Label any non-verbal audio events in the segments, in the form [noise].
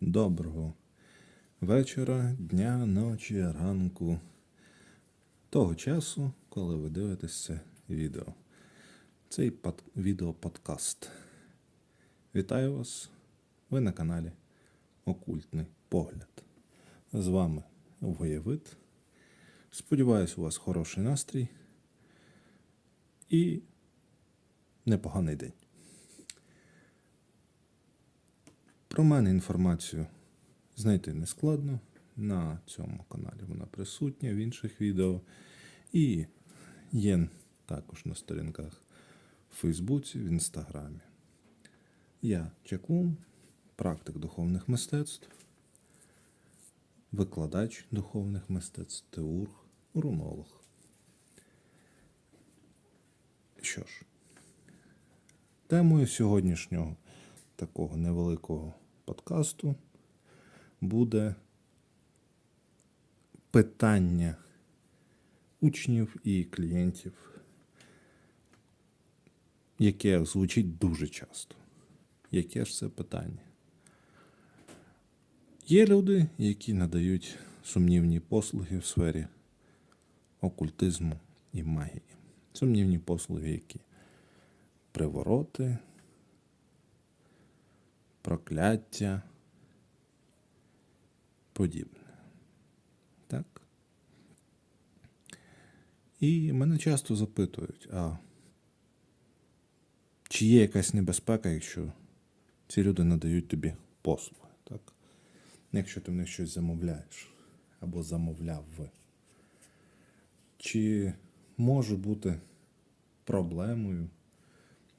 доброго вечора, дня, ночі, ранку, того часу, коли ви дивитесь це відео. Цей под... відеоподкаст. Вітаю вас! Ви на каналі Окультний Погляд. З вами Воєвид. Сподіваюсь, у вас хороший настрій і непоганий день. Про мене інформацію знайти не складно. На цьому каналі вона присутня в інших відео. І є також на сторінках в Фейсбуці, в Інстаграмі. Я Чаклун, практик духовних мистецтв, викладач духовних мистецтв, теург, рунолог. Що ж, темою сьогоднішнього такого невеликого подкасту буде питання учнів і клієнтів, яке звучить дуже часто. Яке ж це питання? Є люди, які надають сумнівні послуги в сфері окультизму і магії. Сумнівні послуги, які привороти, прокляття, подібне. Так? І мене часто запитують, а чи є якась небезпека, якщо ці люди надають тобі послуги, так? Якщо ти в них щось замовляєш або замовляв ви. Чи може бути проблемою,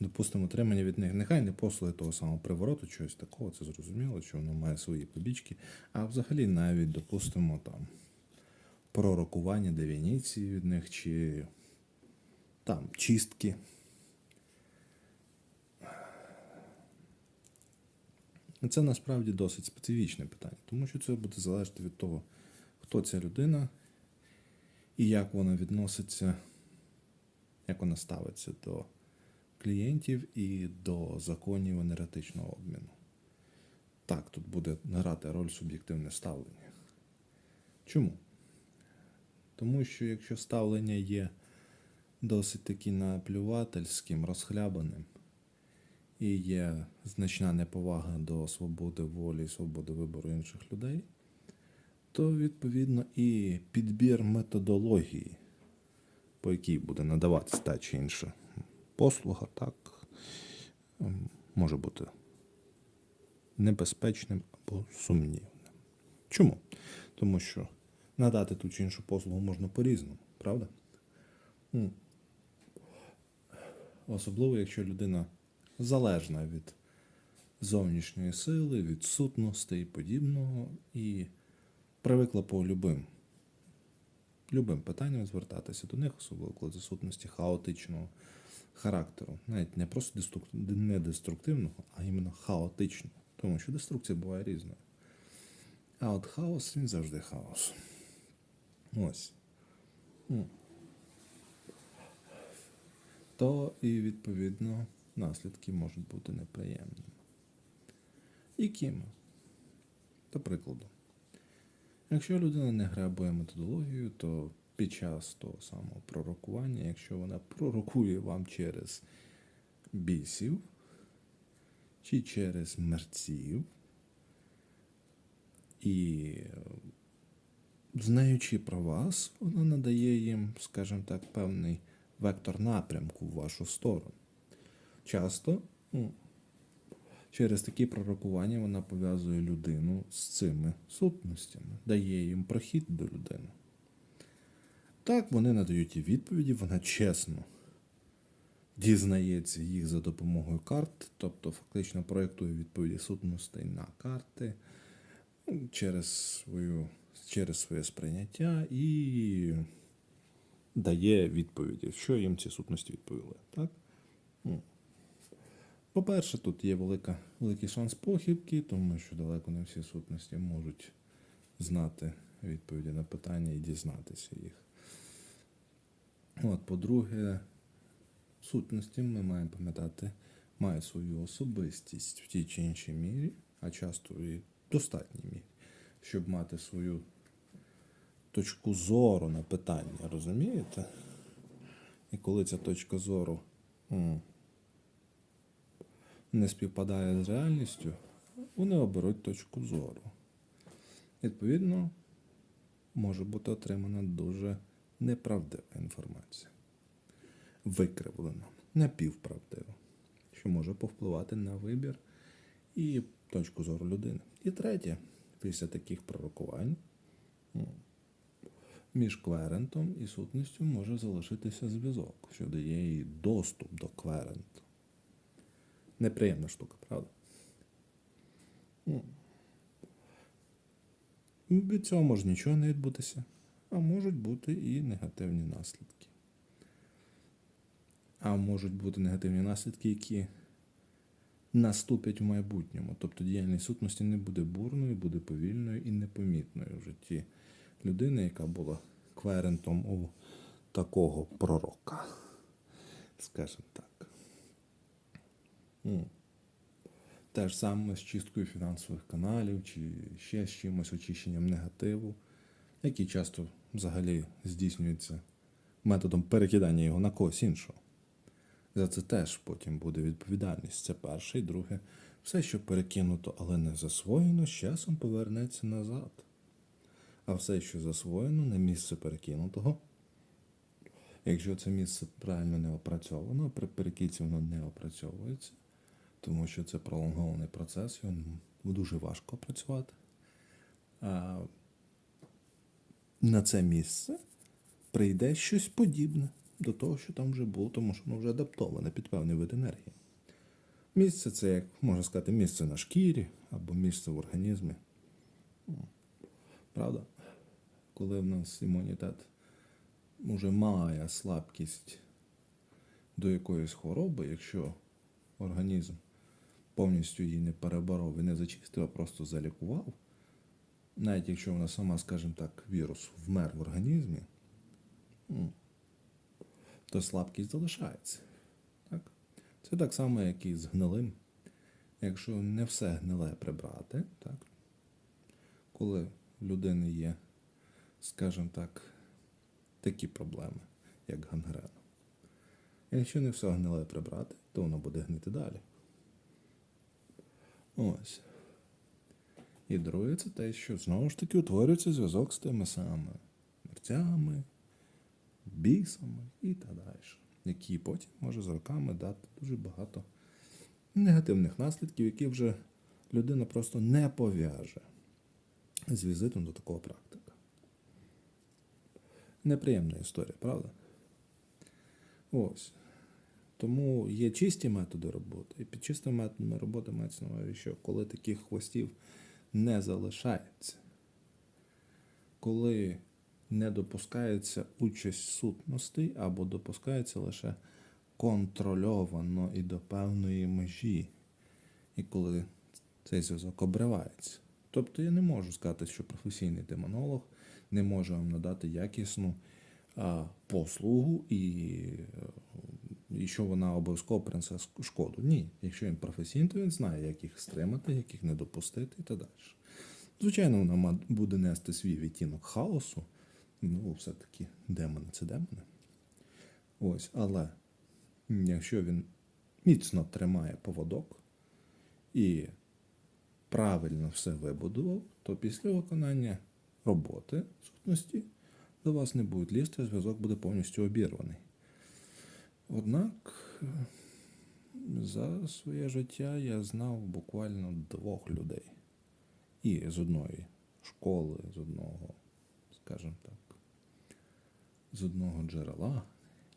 допустимо, отримання від них, нехай не послуги того самого привороту, чогось такого, це зрозуміло, що воно має свої побічки, а взагалі навіть, допустимо, там пророкування девініції від них, чи там чистки. Це насправді досить специфічне питання, тому що це буде залежати від того, хто ця людина і як вона відноситься, як вона ставиться до клієнтів і до законів енергетичного обміну. Так, тут буде грати роль суб'єктивне ставлення. Чому? Тому що якщо ставлення є досить таки наплювательським, розхлябаним, і є значна неповага до свободи волі і свободи вибору інших людей, то відповідно і підбір методології, по якій буде надаватися та чи інша послуга, так, ем, може бути небезпечним або сумнівним. Чому? Тому що надати ту чи іншу послугу можна по-різному, правда? Особливо, якщо людина залежна від зовнішньої сили, від сутностей і подібного, і привикла по любим, любим питанням звертатися до них, особливо коли це сутності хаотичного характеру. Навіть не просто не деструктивного, а іменно хаотичного. Тому що деструкція буває різною. А от хаос він завжди хаос. Ось. То і відповідно наслідки можуть бути неприємними. Якими? До прикладу, якщо людина не грабує методологію, то під час того самого пророкування, якщо вона пророкує вам через бісів чи через мерців, і знаючи про вас, вона надає їм, скажімо так, певний вектор напрямку в вашу сторону. Часто ну, через такі пророкування вона пов'язує людину з цими сутностями, дає їм прохід до людини. Так, вони надають їй відповіді, вона чесно дізнається їх за допомогою карт, тобто фактично проєктує відповіді сутностей на карти ну, через, свою, через своє сприйняття і дає відповіді, що їм ці сутності відповіли. Так? Ну, По-перше, тут є велика, великий шанс похибки, тому що далеко не всі сутності можуть знати відповіді на питання і дізнатися їх. От, по-друге, сутності ми маємо пам'ятати, має свою особистість в тій чи іншій мірі, а часто і достатній мірі, щоб мати свою точку зору на питання, розумієте? І коли ця точка зору не співпадає з реальністю, вони оберуть точку зору. Відповідно, може бути отримана дуже неправдива інформація, викривлена, напівправдива, що може повпливати на вибір і точку зору людини. І третє, після таких пророкувань м, між кверентом і сутністю може залишитися зв'язок, що дає їй доступ до кверенту. Неприємна штука, правда? Ну, Від цього може нічого не відбутися, а можуть бути і негативні наслідки. А можуть бути негативні наслідки, які наступять в майбутньому. Тобто діяльність сутності не буде бурною, буде повільною і непомітною в житті людини, яка була кверентом у такого пророка. Скажімо так. Те ж саме з чисткою фінансових каналів чи ще з чимось очищенням негативу, який часто взагалі здійснюється методом перекидання його на когось іншого. За це теж потім буде відповідальність. Це перше і друге. Все, що перекинуто, але не засвоєно, з часом повернеться назад. А все, що засвоєно, на місце перекинутого. Якщо це місце правильно не опрацьовано, при перекидці воно не опрацьовується, тому що це пролонгований процес, його дуже важко опрацювати. На це місце прийде щось подібне до того, що там вже було, тому що воно вже адаптоване під певний вид енергії. Місце це, як можна сказати, місце на шкірі або місце в організмі. Ну, Правда? Коли в нас імунітет вже має слабкість до якоїсь хвороби, якщо організм повністю її не переборов і не зачистив, а просто залікував, навіть якщо вона сама, скажімо так, вірус вмер в організмі, то слабкість залишається. Так? Це так само, як і з гнилим. Якщо не все гниле прибрати, так? коли в людини є, скажімо так, такі проблеми, як гангрена. Якщо не все гниле прибрати, то воно буде гнити далі. Ось. І друге, це те, що знову ж таки утворюється зв'язок з тими самими мерцями, бісами і так далі, які потім може з роками дати дуже багато негативних наслідків, які вже людина просто не пов'яже з візитом до такого практика. Неприємна історія, правда? Ось. Тому є чисті методи роботи. І під чистими методами роботи мається на увазі, що коли таких хвостів не залишається, коли не допускається участь сутностей або допускається лише контрольовано і до певної межі, і коли цей зв'язок обривається. Тобто я не можу сказати, що професійний демонолог не може вам надати якісну а, послугу і, і що вона обов'язково принесе шкоду. Ні, якщо він професійний, то він знає, як їх стримати, як їх не допустити і так далі. Звичайно, вона буде нести свій відтінок хаосу. Ну, все-таки демони це демони. Ось, але якщо він міцно тримає поводок і правильно все вибудував, то після виконання роботи сутності до вас не будуть лізти, зв'язок буде повністю обірваний. Однак е, за своє життя я знав буквально двох людей. І з одної школи, з одного, скажімо так, з одного джерела,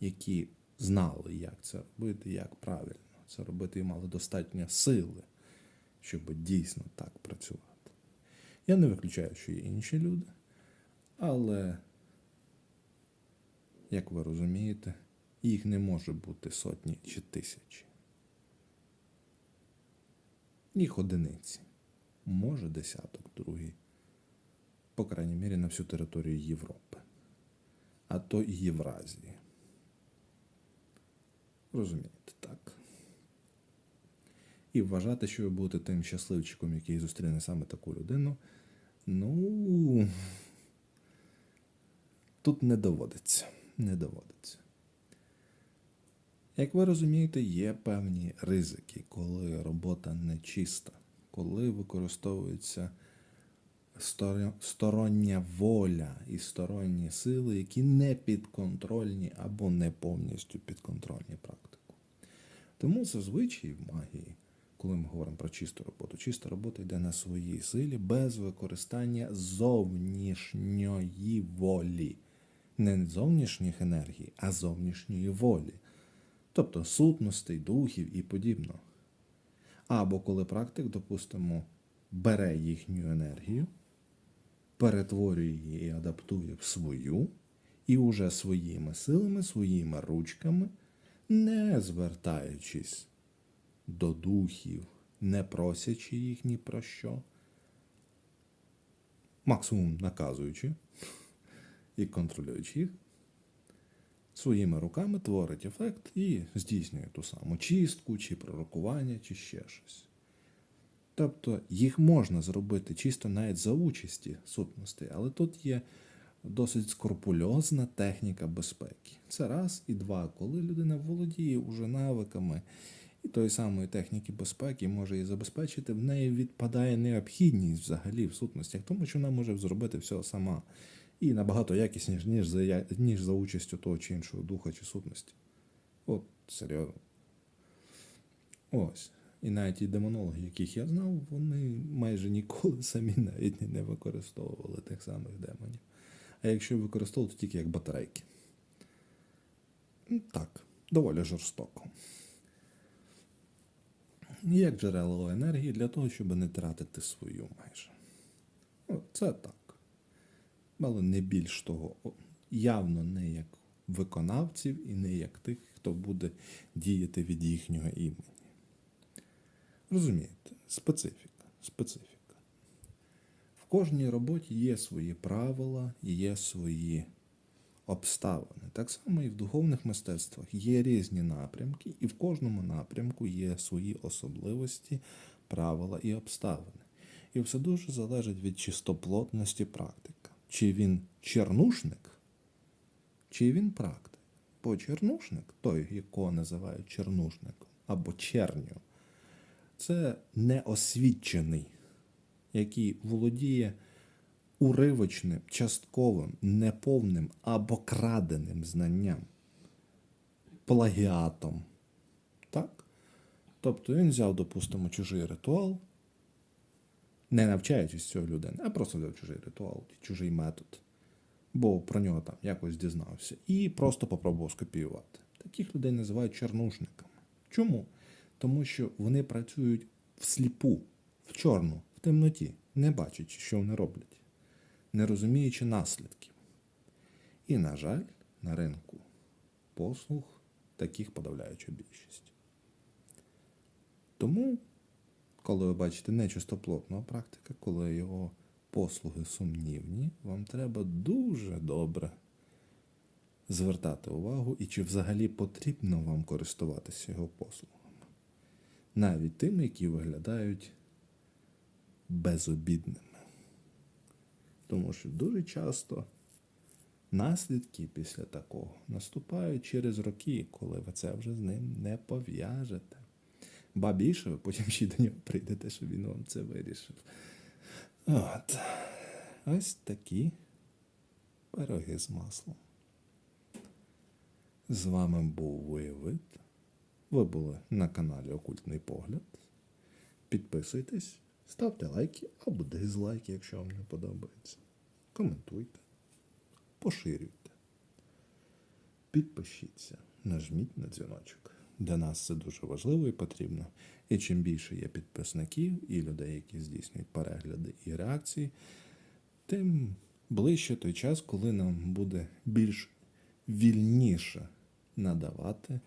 які знали, як це робити, як правильно це робити, і мали достатньо сили, щоб дійсно так працювати. Я не виключаю, що є інші люди, але, як ви розумієте, їх не може бути сотні чи тисячі. Їх одиниці. Може десяток, другий. По крайній мірі на всю територію Європи, а то і Євразії. Розумієте, так? І вважати, що ви будете тим щасливчиком, який зустріне саме таку людину, ну тут не доводиться. Не доводиться. Як ви розумієте, є певні ризики, коли робота нечиста, коли використовується стороння воля і сторонні сили, які не підконтрольні або не повністю підконтрольні практику. Тому зазвичай в магії, коли ми говоримо про чисту роботу, чиста робота йде на своїй силі без використання зовнішньої волі. Не зовнішніх енергій, а зовнішньої волі. Тобто сутностей, духів і подібно. Або коли практик, допустимо, бере їхню енергію, перетворює її і адаптує в свою, і уже своїми силами, своїми ручками, не звертаючись до духів, не просячи їх ні про що, максимум наказуючи і контролюючи їх, своїми руками творить ефект і здійснює ту саму чистку, чи пророкування, чи ще щось. Тобто їх можна зробити чисто навіть за участі сутностей, але тут є досить скрупульозна техніка безпеки. Це раз і два, коли людина володіє уже навиками і тої самої техніки безпеки може і забезпечити, в неї відпадає необхідність взагалі в сутностях, тому що вона може зробити все сама. І набагато якісніше, ніж за, ніж за участю того чи іншого духа чи сутності. От, серйозно. Ось. І навіть ті демонологи, яких я знав, вони майже ніколи [laughs] самі навіть не використовували тих самих демонів. А якщо використовували, то тільки як батарейки. Так, доволі жорстоко. Як джерело енергії для того, щоб не тратити свою майже. Це так. Але не більш того, явно не як виконавців і не як тих, хто буде діяти від їхнього імені. Розумієте, специфіка, специфіка. В кожній роботі є свої правила, є свої обставини. Так само і в духовних мистецтвах є різні напрямки, і в кожному напрямку є свої особливості, правила і обставини. І все дуже залежить від чистоплотності практика. Чи він чернушник, чи він практик. Бо чернушник, той, якого називають чернушником, або черню, це неосвічений, який володіє уривочним, частковим, неповним або краденим знанням, плагіатом. Так? Тобто він взяв, допустимо, чужий ритуал, не навчаючись цього людини, а просто взяв чужий ритуал, чужий метод, бо про нього там якось дізнався, і просто попробував скопіювати. Таких людей називають чорнушниками. Чому? Тому що вони працюють всліпу, в чорну, в темноті, не бачачи, що вони роблять, не розуміючи наслідків. І, на жаль, на ринку послуг таких подавляюча більшість. Тому, коли ви бачите нечистоплотного практика, коли його послуги сумнівні, вам треба дуже добре звертати увагу і чи взагалі потрібно вам користуватися його послугами. Навіть тими, які виглядають безобідними. Тому що дуже часто наслідки після такого наступають через роки, коли ви це вже з ним не пов'яжете. Ба більше потім ще до нього прийдете, щоб він вам це вирішив. От. Ось такі пироги з маслом. З вами був Воєвид. Ви були на каналі Окультний Погляд. Підписуйтесь, ставте лайки або дизлайки, якщо вам не подобається. Коментуйте, поширюйте. Підпишіться, нажміть на дзвіночок. Для нас це дуже важливо і потрібно. І чим більше є підписників і людей, які здійснюють перегляди і реакції, тим ближче той час, коли нам буде більш вільніше надавати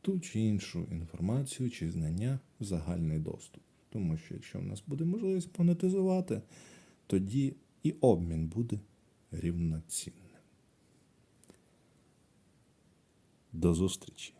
ту чи іншу інформацію чи знання в загальний доступ. Тому що якщо в нас буде можливість монетизувати, тоді і обмін буде рівноцінним. До зустрічі!